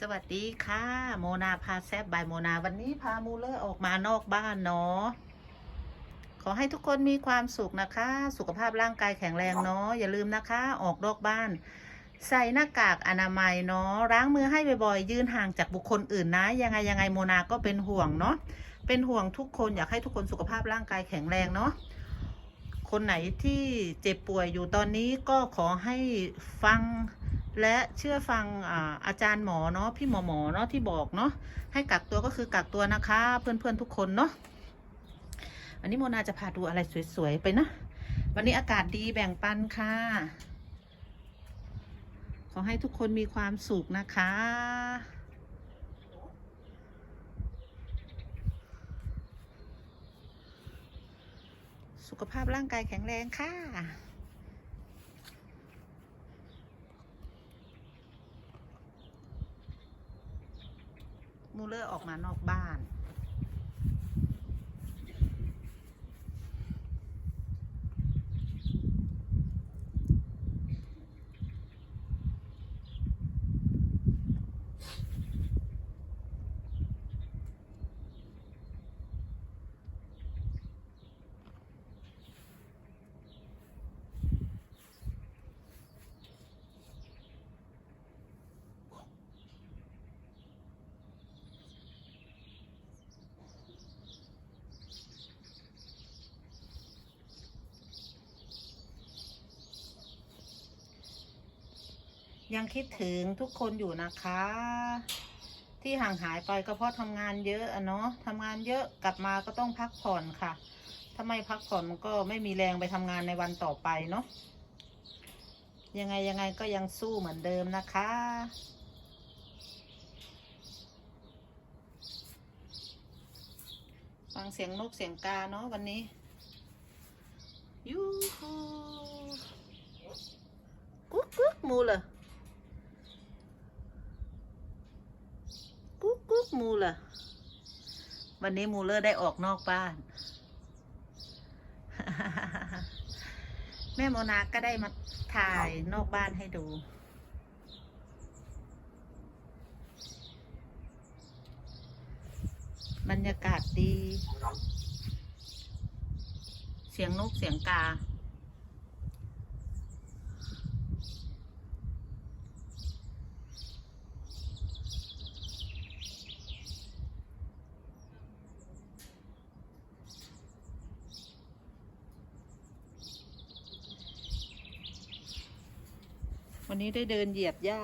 สวัสดีค่ะ โมนาพาแซบบายโมนาวันนี้พามูเลอร์ออกมานอกบ้านเนาะขอให้ทุกคนมีความสุขนะคะ สุขภาพร่างกายแข็งแรงเนาะอย่าลืมนะคะ ออกนอกบ้าน ใส่หน้ากากอนามัยเนาะล้างมือให้บ่อยๆ ยืนห่างจากบุคคลอื่นนะ ยังไงยังไงโมนาก็เป็นห่วงเนาะเป็นห่วงทุกคนอยากให้ทุกคนสุขภาพร่างกายแข็งแรงเนาะคนไหนที่เจ็บป่วยอยู่ตอนนี้ก็ขอให้ฟัง และเชื่อฟังอาอาจารย์หมอเนาะพี่หมอหมอเนาะที่บอกเนาะให้กักตัวก็คือกักตัวนะคะ เพื่อนๆทุกคนเนาะวันนี้โมนาจะพาดูอะไรสวยๆไปนะวันนี้อากาศดีแบ่งปันค่ะ ขอให้ทุกคนมีความสุขนะคะสุขภาพร่างกายแข็งแรงค่ะ มูเลอร์ออกมานอกบ้าน ยังคิดถึงทุกคนอยู่นะคะ ที่ห่างหายไปก็เพราะทำงานเยอะอะเนาะทำงานเยอะกลับมาก็ต้องพักผ่อนค่ะถ้าไม่พักผ่อนมันก็ไม่มีแรงไปทำงานในวันต่อไปเนาะยังไงยังไงก็ยังสู้เหมือนเดิมนะคะฟังเสียงนกเสียงกาเนาะวันนี้ยูฮูกุ๊กกุ๊กมูเลยกุ๊กกุ๊ก มูเลยวันนี้มูเลอร์ได้ออกนอกบ้าน แม่โมนาก็ได้มาถ่ายนอกบ้านให้ดู บรรยากาศดี เสียงนกเสียงกา วันนี้ได้เดินเหยียบหญ้า